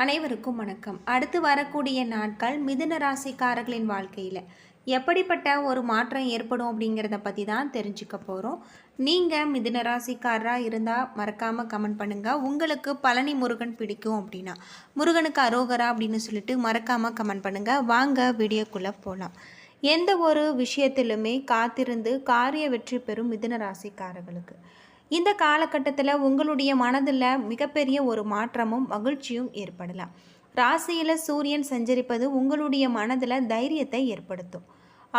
அனைவருக்கும் வணக்கம். அடுத்து வரக்கூடிய நாட்கள் மிதுன ராசிக்காரர்களின் வாழ்க்கையில். எப்படிப்பட்ட ஒரு மாற்றம் ஏற்படும் அப்படிங்கிறத பற்றி தான் தெரிஞ்சுக்க போகிறோம் நீங்கள் மிதுன ராசிக்காரராக இருந்தால் மறக்காமல் கமெண்ட் பண்ணுங்கள் உங்களுக்கு பழனி முருகன் பிடிக்கும் அப்படின்னா முருகனுக்கு அரோகரா அப்படின்னு சொல்லிட்டு மறக்காமல் கமெண்ட் பண்ணுங்கள் வாங்க வீடியோக்குள்ளே போகலாம் எந்த ஒரு விஷயத்திலுமே காத்திருந்து காரிய வெற்றி பெறும் மிதுன ராசிக்காரர்களுக்கு. இந்த காலகட்டத்தில் உங்களுடைய மனதில் மிகப்பெரிய ஒரு மாற்றமும் மகிழ்ச்சியும் ஏற்படலாம். ராசியில் சூரியன் சஞ்சரிப்பது உங்களுடைய மனதில் தைரியத்தை ஏற்படுத்தும்.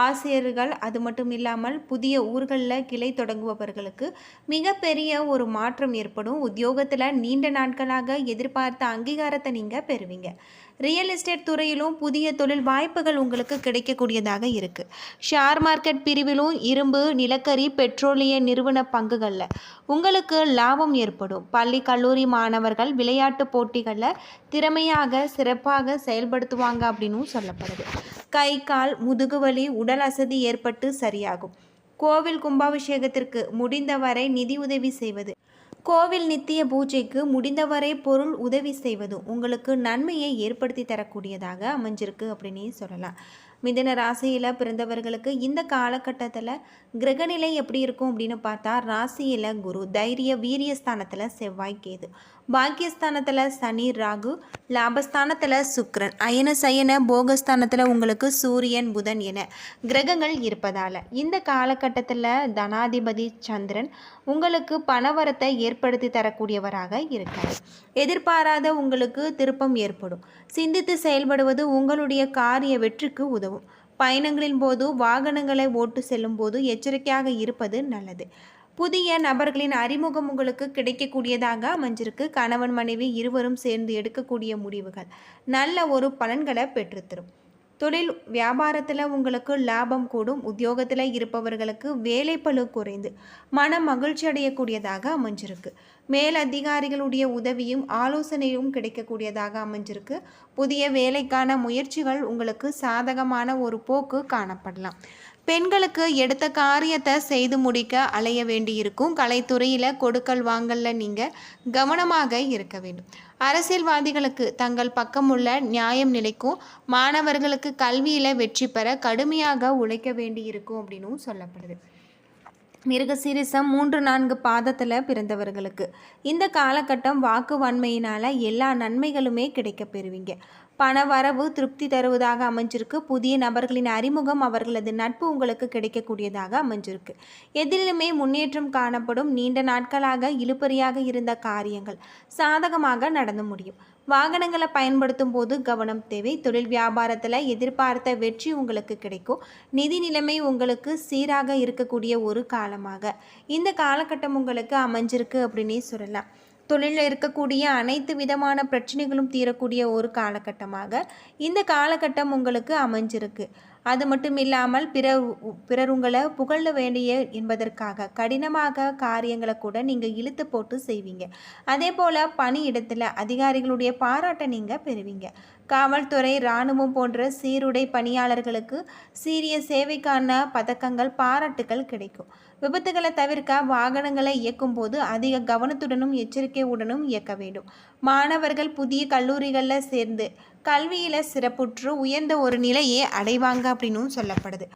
ஆசிரியர்கள் அது மட்டும் இல்லாமல் புதிய ஊர்களில் கிளை தொடங்குபவர்களுக்கு மிகப்பெரிய ஒரு மாற்றம் ஏற்படும். உத்தியோகத்தில் நீண்ட நாட்களாக எதிர்பார்த்த அங்கீகாரத்தை நீங்கள் பெறுவீங்க. ரியல் எஸ்டேட் துறையிலும் புதிய தொழில் வாய்ப்புகள் உங்களுக்கு கிடைக்கக்கூடியதாக இருக்குது ஷேர் மார்க்கெட் பிரிவிலும் இரும்பு நிலக்கரி பெட்ரோலிய நிறுவன பங்குகளில் உங்களுக்கு லாபம் ஏற்படும். பள்ளி கல்லூரி மாணவர்கள் விளையாட்டு போட்டிகளில் திறமையாக சிறப்பாக செயல்படுத்துவாங்க அப்படின்னும் சொல்லப்படுது. கை கால் முதுகுவலி உடல் அசதி ஏற்பட்டு சரியாகும். கோவில் கும்பாபிஷேகத்திற்கு முடிந்தவரை நிதி உதவி செய்வது. கோவில் நித்திய பூஜைக்கு முடிந்தவரை பொருள் உதவி செய்வதும் உங்களுக்கு நன்மையை ஏற்படுத்தி தரக்கூடியதாக அமைஞ்சிருக்கு அப்படின்னே சொல்லலாம். மிதன ராசியில் பிறந்தவர்களுக்கு இந்த காலகட்டத்தில் கிரகநிலை எப்படி இருக்கும் அப்படின்னு பார்த்தா ராசியில் குரு தைரிய வீரியஸ்தானத்தில் செவ்வாய் கேது. பாக்கியஸ்தானத்தில் சனி ராகு லாபஸ்தானத்தில் சுக்ரன் அயன சயன போகஸ்தானத்தில் உங்களுக்கு சூரியன் புதன் என கிரகங்கள் இருப்பதால். இந்த காலகட்டத்தில் தனாதிபதி சந்திரன் உங்களுக்கு பணவரத்தை ஏற்படுத்தி தரக்கூடியவராக இருக்கார். எதிர்பாராத உங்களுக்கு திருப்பம் ஏற்படும். சிந்தித்து செயல்படுவது உங்களுடைய காரிய வெற்றிக்கு உதவும். பயணங்களின் போது வாகனங்களை ஓட்டு செல்லும் போது எச்சரிக்கையாக இருப்பது நல்லது. புதிய நபர்களின் அறிமுகம் உங்களுக்கு கிடைக்கக்கூடியதாக அமைஞ்சிருக்கு. கணவன் மனைவி இருவரும் சேர்ந்து எடுக்கக்கூடிய முடிவுகள். நல்ல ஒரு பலன்களை பெற்றுத்தரும் தொழில் வியாபாரத்தில் உங்களுக்கு லாபம் கூடும் உத்தியோகத்தில் இருப்பவர்களுக்கு வேலைப்பழு குறைந்து மன மகிழ்ச்சி அடையக்கூடியதாக அமைஞ்சிருக்கு. மேல் அதிகாரிகளுடைய உதவியும் ஆலோசனையும் கிடைக்கக்கூடியதாக அமைஞ்சிருக்கு. புதிய வேலைக்கான முயற்சிகள் உங்களுக்கு சாதகமான ஒரு போக்கு காணப்படலாம். பெண்களுக்கு எடுத்த காரியத்தை செய்து முடிக்க அலைய வேண்டியிருக்கும். கலைத்துறையில் கொடுக்கல் வாங்கலில் நீங்கள் கவனமாக இருக்க வேண்டும். அரசியல்வாதிகளுக்கு தங்கள் பக்கம் உள்ள நியாயம் நிலைக்கும் மாணவர்களுக்கு கல்வியில் வெற்றி பெற கடுமையாக உழைக்க வேண்டியிருக்கும் அப்படின்னும் சொல்லப்படுது. மிருகசீரிசம் மூன்று நான்கு பாதத்தில் பிறந்தவர்களுக்கு. இந்த காலகட்டம் வாக்கு வன்மையினால் எல்லா நன்மைகளுமே கிடைக்க பெறுவீங்க. பண வரவு திருப்தி தருவதாக அமைஞ்சிருக்கு. புதிய நபர்களின் அறிமுகம் அவர்களது நட்பு உங்களுக்கு கிடைக்கக்கூடியதாக அமைஞ்சிருக்கு. எதிலுமே முன்னேற்றம் காணப்படும் நீண்ட நாட்களாக இழுபறியாக இருந்த காரியங்கள் சாதகமாக நடந்து முடியும். வாகனங்களை பயன்படுத்தும் போது கவனம் தேவை. தொழில் வியாபாரத்தில் எதிர்பார்த்த வெற்றி உங்களுக்கு கிடைக்கும். நிதி நிலைமை உங்களுக்கு சீராக இருக்கக்கூடிய ஒரு காலமாக. இந்த காலகட்டம் உங்களுக்கு அமைஞ்சிருக்கு அப்படின்னே சொல்லலாம். தொழிலில் இருக்கக்கூடிய அனைத்து விதமான பிரச்சனைகளும் தீரக்கூடிய ஒரு காலகட்டமாக இந்த காலகட்டம் உங்களுக்கு அமைஞ்சிருக்கு. அது மட்டும் இல்லாமல் பிறர் பிறர் உங்களை புகழ வேண்டிய என்பதற்காக கடினமாக காரியங்களை கூட நீங்கள் இழுத்து போட்டு செய்வீங்க. அதே போல் பணியிடத்தில் அதிகாரிகளுடைய பாராட்டை நீங்கள் பெறுவீங்க. காவல்துறை இராணுவம் போன்ற சீருடை பணியாளர்களுக்கு சீரிய சேவைக்கான பதக்கங்கள் பாராட்டுகள் கிடைக்கும். விபத்துகளை தவிர்க்க வாகனங்களை இயக்கும் போது அதிக கவனத்துடனும் எச்சரிக்கையுடனும் இயக்க வேண்டும். மாணவர்கள் புதிய கல்லூரிகளில் சேர்ந்து கல்வியில் சிறப்புற்று உயர்ந்த ஒரு நிலையை அடைவாங்க அப்படின்னும் சொல்லப்படுது.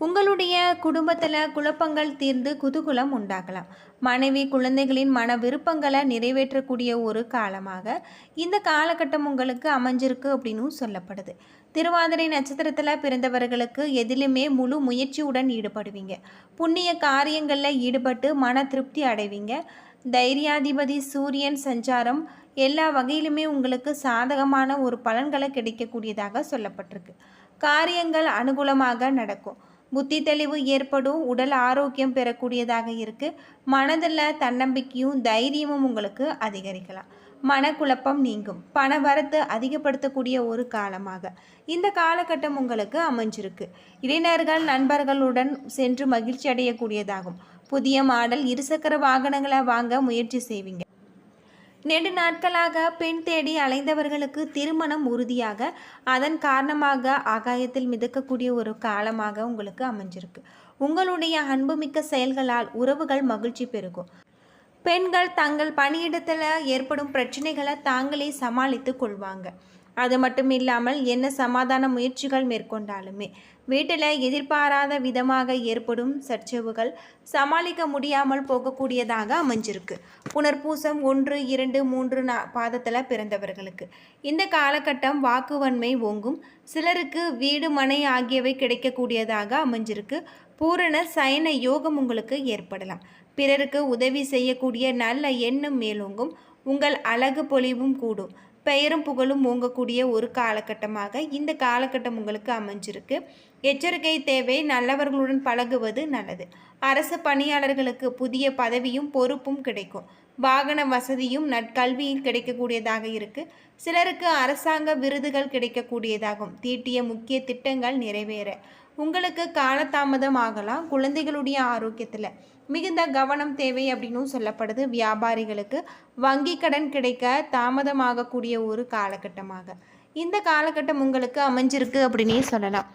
உங்களுடைய குடும்பத்தில் குழப்பங்கள் தீர்ந்து குதூகுலம் உண்டாகலாம். மனைவி குழந்தைகளின் மன விருப்பங்களை நிறைவேற்றக்கூடிய ஒரு காலமாக இந்த காலகட்டம் உங்களுக்கு அமைஞ்சிருக்கு அப்படின்னும் சொல்லப்படுது. திருவாதிரை நட்சத்திரத்தில் பிறந்தவர்களுக்கு எதிலுமே முழு முயற்சியுடன் ஈடுபடுவீங்க. புண்ணிய காரியங்களில் ஈடுபட்டு மன திருப்தி அடைவீங்க. தைரியாதிபதி சூரியன் சஞ்சாரம் எல்லா வகையிலுமே உங்களுக்கு சாதகமான ஒரு பலன்களை கிடைக்கக்கூடியதாக சொல்லப்பட்டிருக்கு. காரியங்கள் அனுகூலமாக நடக்கும். புத்தி தெளிவு ஏற்படும் உடல் ஆரோக்கியம் பெறக்கூடியதாக இருக்குது மனதில் தன்னம்பிக்கையும் தைரியமும் உங்களுக்கு அதிகரிக்கலாம். மனக்குழப்பம் நீங்கும். பண வரத்து அதிகப்படுத்தக்கூடிய ஒரு காலமாக இந்த காலகட்டம் உங்களுக்கு அமைஞ்சிருக்கு. இளைஞர்கள் நண்பர்களுடன் சென்று மகிழ்ச்சி அடையக்கூடியதாகும். புதிய மாடல் இருசக்கர வாகனங்களை வாங்க முயற்சி செய்வீங்க. நெடு நாட்களாக பெண் தேடி அலைந்தவர்களுக்கு திருமணம் உறுதியாக அதன் காரணமாக ஆகாயத்தில் மிதக்கக்கூடிய ஒரு காலமாக உங்களுக்கு அமைஞ்சிருக்கு. உங்களுடைய அன்புமிக்க செயல்களால் உறவுகள் மகிழ்ச்சி பெருகும். பெண்கள் தங்கள் பணியிடத்தில் ஏற்படும் பிரச்சனைகளை தாங்களே சமாளித்து கொள்வாங்க. அது மட்டும் இல்லாமல் என்ன சமாதான முயற்சிகள் மேற்கொண்டாலுமே. வீட்டில் எதிர்பாராத விதமாக ஏற்படும் சர்ச்சைவுகள் சமாளிக்க முடியாமல் போகக்கூடியதாக அமைஞ்சிருக்கு. புனர்பூசம் ஒன்று இரண்டு மூன்று நா பாதத்தில் பிறந்தவர்களுக்கு. இந்த காலகட்டம் வாக்குவன்மை ஓங்கும். சிலருக்கு வீடு மனை ஆகியவை கிடைக்கக்கூடியதாக அமைஞ்சிருக்கு. பூரண சயன யோகம் உங்களுக்கு ஏற்படலாம். பிறருக்கு உதவி செய்யக்கூடிய நல்ல எண்ணம் மேலோங்கும். உங்கள் அழகு பொலிவும் கூடும். பெயரும் புகழும் ஓங்கக்கூடிய ஒரு காலகட்டமாக இந்த காலகட்டம் உங்களுக்கு அமைஞ்சிருக்கு. எச்சரிக்கை தேவை நல்லவர்களுடன் பழகுவது நல்லது. அரசு பணியாளர்களுக்கு புதிய பதவியும் பொறுப்பும் கிடைக்கும். வாகன வசதியும் நற்கல்வியும் கிடைக்கக்கூடியதாக இருக்கு. சிலருக்கு அரசாங்க விருதுகள் கிடைக்கக்கூடியதாகும். தீட்டிய முக்கிய திட்டங்கள் நிறைவேற. உங்களுக்கு காலதாமதம் ஆகலாம். குழந்தைகளுடைய ஆரோக்கியத்தில் மிகுந்த கவனம் தேவை அப்படின்னும் சொல்லப்படுது வியாபாரிகளுக்கு. வங்கி கடன் கிடைக்க தாமதமாகக்கூடிய ஒரு காலகட்டமாக. இந்த காலகட்டம் உங்களுக்கு அமைஞ்சிருக்கு அப்படின்னே சொல்லலாம்.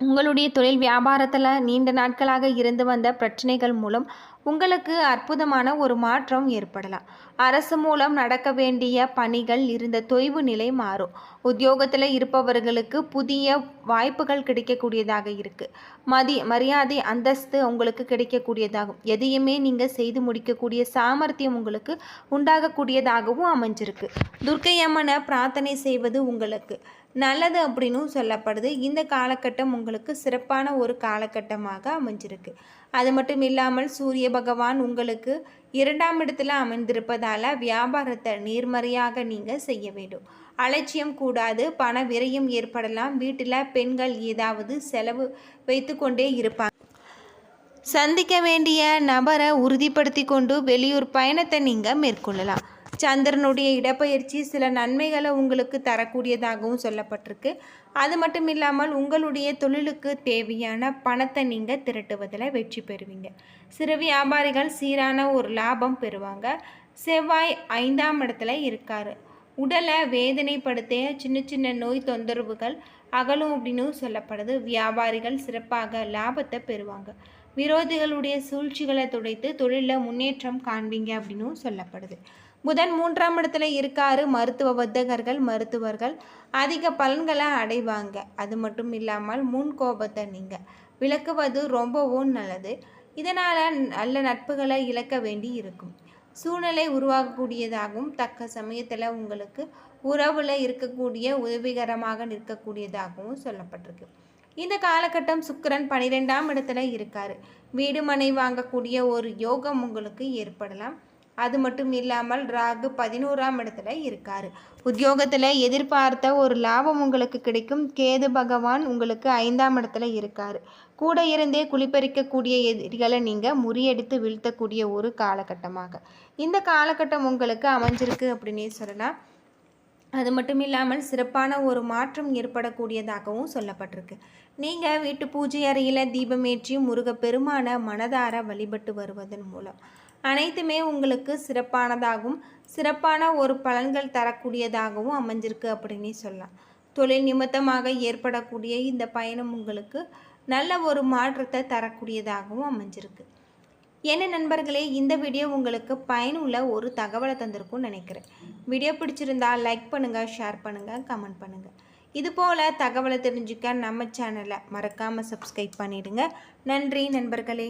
உங்களுடைய தொழில் வியாபாரத்தில் நீண்ட நாட்களாக இருந்து வந்த பிரச்சனைகள் மூலம் உங்களுக்கு அற்புதமான ஒரு மாற்றம் ஏற்படலாம். அரசு மூலம் நடக்க வேண்டிய பணிகள் இருந்த தொய்வு நிலை மாறும். உத்தியோகத்தில் இருப்பவர்களுக்கு புதிய வாய்ப்புகள் கிடைக்கக்கூடியதாக இருக்குது மதி மரியாதை அந்தஸ்து உங்களுக்கு கிடைக்கக்கூடியதாகும். எதையுமே நீங்கள் செய்து முடிக்கக்கூடிய சாமர்த்தியம் உங்களுக்கு உண்டாகக்கூடியதாகவும் அமைஞ்சிருக்கு. துர்க்கை அம்மனை பிரார்த்தனை செய்வது உங்களுக்கு. நல்லது அப்படின்னும் சொல்லப்படுது. இந்த காலகட்டம் உங்களுக்கு சிறப்பான ஒரு காலகட்டமாக அமைஞ்சிருக்கு. அது மட்டும் இல்லாமல் சூரிய பகவான் உங்களுக்கு இரண்டாம் இடத்துல அமைந்திருப்பதால் வியாபாரத்தை நேர்மறையாக நீங்கள் செய்ய வேண்டும். அலட்சியம் கூடாது பண விரயம் ஏற்படலாம் வீட்டில் பெண்கள் ஏதாவது செலவு வைத்து கொண்டே இருப்பாங்க. சந்திக்க வேண்டிய நபரை உறுதிப்படுத்தி கொண்டு வெளியூர் பயணத்தை நீங்கள் மேற்கொள்ளலாம். சந்திரனுடைய இடப்பெயர்ச்சி சில நன்மைகளை உங்களுக்கு தரக்கூடியதாகவும் சொல்லப்பட்டிருக்கு. அது மட்டும் இல்லாமல் உங்களுடைய தொழிலுக்கு தேவையான பணத்தை நீங்கள் திரட்டுவதில் வெற்றி பெறுவீங்க. சிறு வியாபாரிகள் சீரான ஒரு லாபம் பெறுவாங்க. செவ்வாய் ஐந்தாம் இடத்துல இருக்காரு. உடலை வேதனைப்படுத்திய சின்ன சின்ன நோய் தொந்தரவுகள் அகலும் அப்படின்னு சொல்லப்படுது. வியாபாரிகள் சிறப்பாக லாபத்தை பெறுவாங்க. விரோதிகளுடைய சூழ்ச்சிகளை துடைத்து தொழிலில் முன்னேற்றம் காண்பீங்க அப்படின்னும் சொல்லப்படுது. புதன் மூன்றாம் இடத்துல இருக்காரு. மருத்துவ வர்த்தகர்கள் மருத்துவர்கள் அதிக பலன்களை அடைவாங்க. அது மட்டும் இல்லாமல் முன் கோபத்தை நீங்கள் விளக்குவது ரொம்பவும் நல்லது. இதனால் நல்ல நட்புகளை இழக்க வேண்டி இருக்கும். சூழ்நிலை உருவாகக்கூடியதாகவும் தக்க சமயத்தில் உங்களுக்கு உறவில் இருக்கக்கூடிய உதவிகரமாக நிற்கக்கூடியதாகவும் சொல்லப்பட்டிருக்கு. இந்த காலகட்டம் சுக்கரன் பனிரெண்டாம் இடத்துல இருக்கார். வீடு மனை வாங்கக்கூடிய ஒரு யோகம் உங்களுக்கு ஏற்படலாம். அது மட்டும் இல்லாமல் ராகு பதினோராம் இடத்துல இருக்கார். உத்தியோகத்தில் எதிர்பார்த்த ஒரு லாபம் உங்களுக்கு கிடைக்கும். கேது பகவான் உங்களுக்கு ஐந்தாம் இடத்துல இருக்கார். கூட இருந்தே குளிப்பறிக்கக்கூடிய எதிரிகளை நீங்கள் முறியடித்து வீழ்த்தக்கூடிய ஒரு காலகட்டமாக. இந்த காலகட்டம் உங்களுக்கு அமைஞ்சிருக்கு அப்படின்னே சொல்லலாம். அது மட்டும் இல்லாமல் சிறப்பான ஒரு மாற்றம் ஏற்படக்கூடியதாகவும் சொல்லப்பட்டிருக்கு. நீங்கள் வீட்டு பூஜை அறையில் தீபமேற்றி முருகப்பெருமான மனதார வழிபட்டு வருவதன் மூலம். அனைத்துமே உங்களுக்கு சிறப்பானதாகவும் சிறப்பான ஒரு பலன்கள் தரக்கூடியதாகவும் அமைஞ்சிருக்கு அப்படின்னு சொல்லலாம். தொழில் நிமித்தமாக ஏற்படக்கூடிய இந்த பயணம் உங்களுக்கு நல்ல ஒரு மாற்றத்தை தரக்கூடியதாகவும் அமைஞ்சிருக்கு. என்ன நண்பர்களே இந்த வீடியோ உங்களுக்கு பயனுள்ள ஒரு தகவலை தந்திருக்கும்னு நினைக்கிறேன். வீடியோ பிடிச்சிருந்தா லைக் பண்ணுங்கள் ஷேர் பண்ணுங்கள் கமெண்ட் பண்ணுங்கள் இது போல் தகவலை தெரிஞ்சுக்க நம்ம சேனலை மறக்காமல் சப்ஸ்கிரைப் பண்ணிவிடுங்க நன்றி நண்பர்களே.